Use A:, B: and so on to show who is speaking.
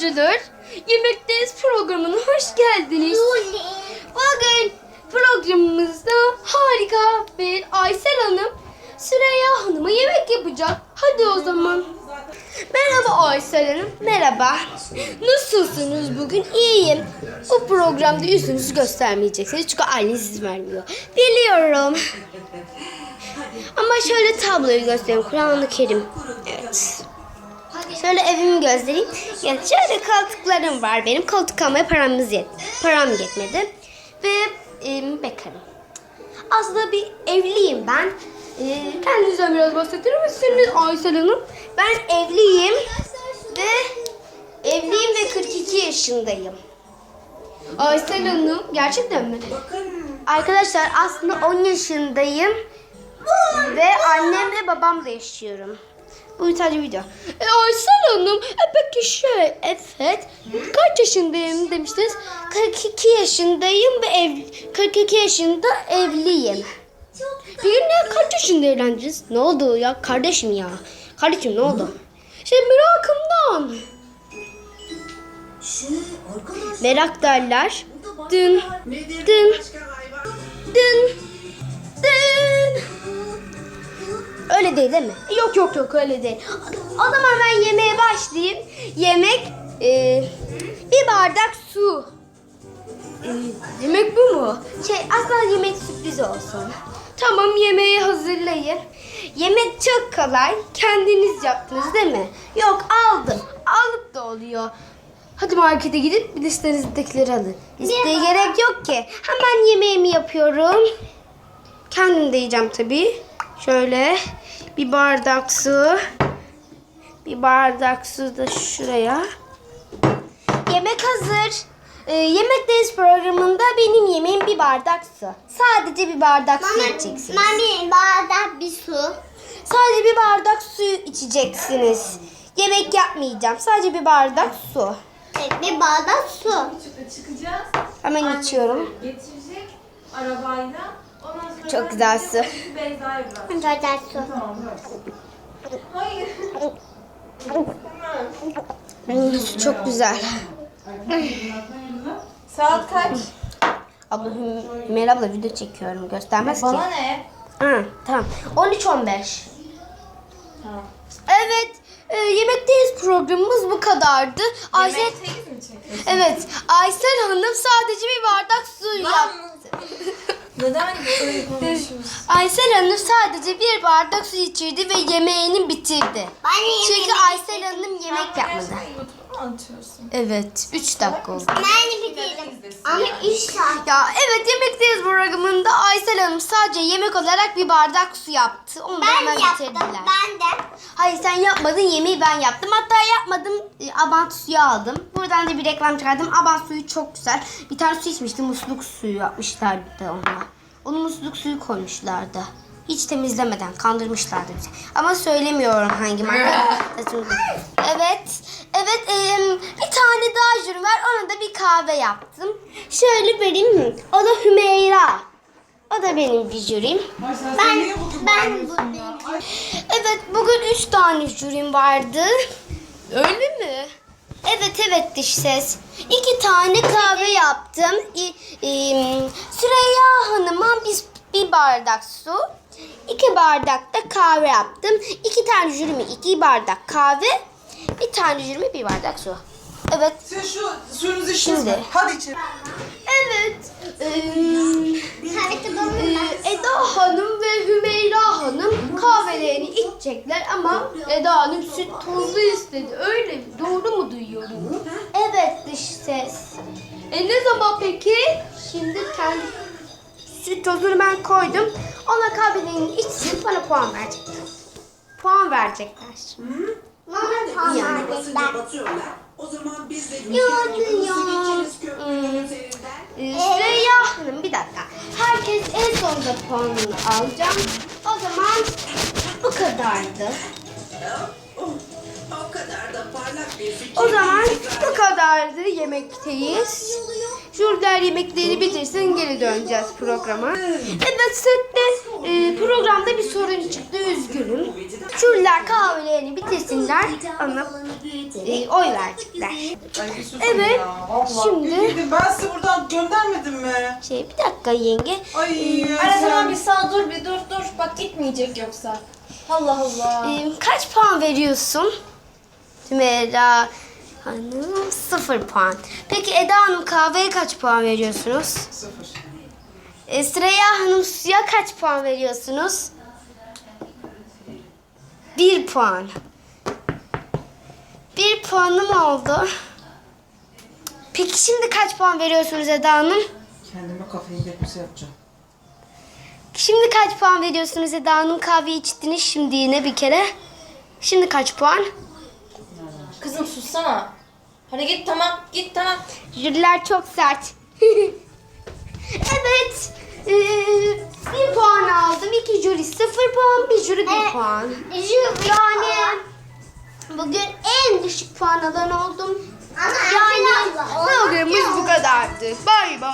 A: Çocuklar, Yemekteyiz programına hoş geldiniz. Bugün programımızda harika bir Aysel Hanım Süreyya Hanım'a yemek yapacak. Hadi o zaman. Merhaba Aysel Hanım. Merhaba. Nasılsınız bugün? İyiyim. Bu programda yüzünüzü göstermeyeceksiniz çünkü aileniz izin vermiyor. Biliyorum. Ama şöyle tabloyu göstereyim. Kur'an-ı Kerim. Evet. Şöyle evimi göstereyim. Yani şöyle koltuklarım var benim. Koltuk almaya paramız yet param yetmedi. Ve e, bekarım. Aslında bir evliyim ben. E, kendinizden biraz bahseder misiniz Aysel Hanım? Ben evliyim ve evliyim ve 42 yaşındayım. Aysel Hanım gerçekten mi? Arkadaşlar aslında 10 yaşındayım ve annemle babamla yaşıyorum. Bu sadece video. E, Aysel Hanım, e, peki şey, evet. Kaç yaşındayım demiştiniz? 42 yaşındayım ve ev, 42 yaşında evliyim. Peki ne, kaç yaşında evlendiniz? Ne oldu ya? Kardeşim ya. Kardeşim ne oldu? Şey merakımdan. Merak derler. Dün, dün, dün. Öyle değil değil mi? Yok yok yok öyle değil. O zaman ben yemeğe başlayayım. Yemek e, bir bardak su. E, yemek bu mu? Şey aslında yemek sürpriz olsun. Tamam yemeği hazırlayın. Yemek çok kolay. Kendiniz yaptınız değil mi? Yok aldım. Alıp da oluyor. Hadi markete gidip listenizdekileri alın. Listeye gerek yok ki. Hemen yemeğimi yapıyorum. Kendim de yiyeceğim tabii. Şöyle bir bardak su. Bir bardak su da şuraya. Yemek hazır. Ee, Yemekteyiz programında benim yemeğim bir bardak su. Sadece bir bardak su içeceksiniz.
B: Mami bardak bir su.
A: Sadece bir bardak su içeceksiniz. Yemek yapmayacağım. Sadece bir bardak su.
B: Evet, bir bardak su.
C: Çık- çıkacağız.
A: Hemen
C: Annesi
A: içiyorum.
C: Getirecek arabayla. Ondan sonra
A: Çok güzel su.
C: Beyza'ya bırak.
B: Bardak su.
C: Tamam bırak. Hayır.
A: Su çok güzel.
C: Saat kaç?
A: Abla Hü- Hümeyra abla video çekiyorum. Göstermez ki.
C: Bana ne?
A: Ha, tamam. 13-15.
C: Tamam.
A: Evet. E, yemekteyiz programımız bu kadardı.
C: Mi çekiyorsun?
A: Evet. Aysel Hanım sadece bir bardak su yaptı.
C: Neden böyle konuşuyorsun?
A: Aysel Hanım sadece bir bardak su içirdi ve yemeğini bitirdi. Çünkü Aysel Hanım yemek yapmadı. Evet. 3 dakika oldu.
B: Ben de bitirdim. Ama üç saat.
A: Ya evet yemekteyiz programında Aysel Hanım sadece yemek olarak bir bardak su yaptı. Onu da
B: Ben
A: hemen
B: yaptım.
A: bitirdiler.
B: Ben de.
A: Hayır sen yapmadın yemeği ben yaptım. Hatta yapmadım e, abant suyu aldım. Buradan da bir reklam çıkardım. Abant suyu çok güzel. Bir tane su içmiştim. Musluk suyu yapmışlardı ona. Onu musluk suyu koymuşlardı. Hiç temizlemeden kandırmışlardı bizi. Ama söylemiyorum hangi marka. evet. Evet. e, bir tane daha jüri var. Ona da bir kahve yaptım. Şöyle vereyim mi? O da Hümeyra. O da benim bir jürim.
B: Ben, ben buradayım.
A: Evet bugün üç tane jürim vardı. Öyle mi? Evet evet dış ses. İki tane kahve yaptım. İ- im, Süreyya Hanım'a bir, bir bardak su. iki bardak da kahve yaptım. İki tane iki bardak kahve. Bir tane bir bardak su. Evet.
D: Siz şu suyunuzu içtiniz
A: Şimdi.
D: mi? Hadi için.
A: Evet. Ee. Eda Hanım ve Hümeyra Hanım kahvelerini içecekler ama Eda Hanım süt tozlu istedi. Öyle mi? Doğru mu duyuyorum? Evet dış ses. E ne zaman peki? Şimdi kendi süt tozunu ben koydum. Ona kahvelerini içsin bana puan verecekler. Puan verecekler.
B: Bana puan
D: Yani basınca batıyorlar. O zaman biz de
B: Yok,
D: rüzgar
B: yok.
D: geçeriz köprünün üzerinden.
A: Ee, Süreyya Hanım bir dakika. Herkes en sonunda puanını alacağım. O zaman bu kadardı.
D: O
A: zaman bu kadardı yemekteyiz. Şurada yemekleri bitirsin geri döneceğiz programa. Evet sette e, programda bir sorun çıktı üzgünüm. Şurada kahvelerini bitirsinler. Ama e, oy verecekler. Evet, şimdi-.
D: Ben sizi buradan göndermedim mi?
A: Şey bir dakika yenge.
D: Ay
C: Ara
D: sen-
C: tamam bir sağ dur bir dur dur. Bak gitmeyecek yoksa. Allah Allah.
A: E, kaç puan veriyorsun? Tümeyra Hanım sıfır puan. Peki Eda Hanım kahveye kaç puan veriyorsunuz?
D: Sıfır.
A: E, Süreyya Hanım suya kaç puan veriyorsunuz? Bir puan. Bir puanım oldu. Peki şimdi kaç puan veriyorsunuz Eda Hanım?
D: Kendime kafein deposu yapacağım.
A: Şimdi kaç puan veriyorsunuz Eda Hanım? Kahve içtiniz şimdi yine bir kere. Şimdi kaç puan?
C: Sussana. Hadi git tamam git tamam.
A: Jüriler çok sert. evet. e, bir puan aldım. İki jüri sıfır puan. Bir jüri bir
B: Evet.
A: puan.
B: Jüri
A: Yani bugün en düşük puan alan oldum.
B: Ama
A: Yani
B: Ayşe abla,
A: programımız bu kadardı. Bay bay.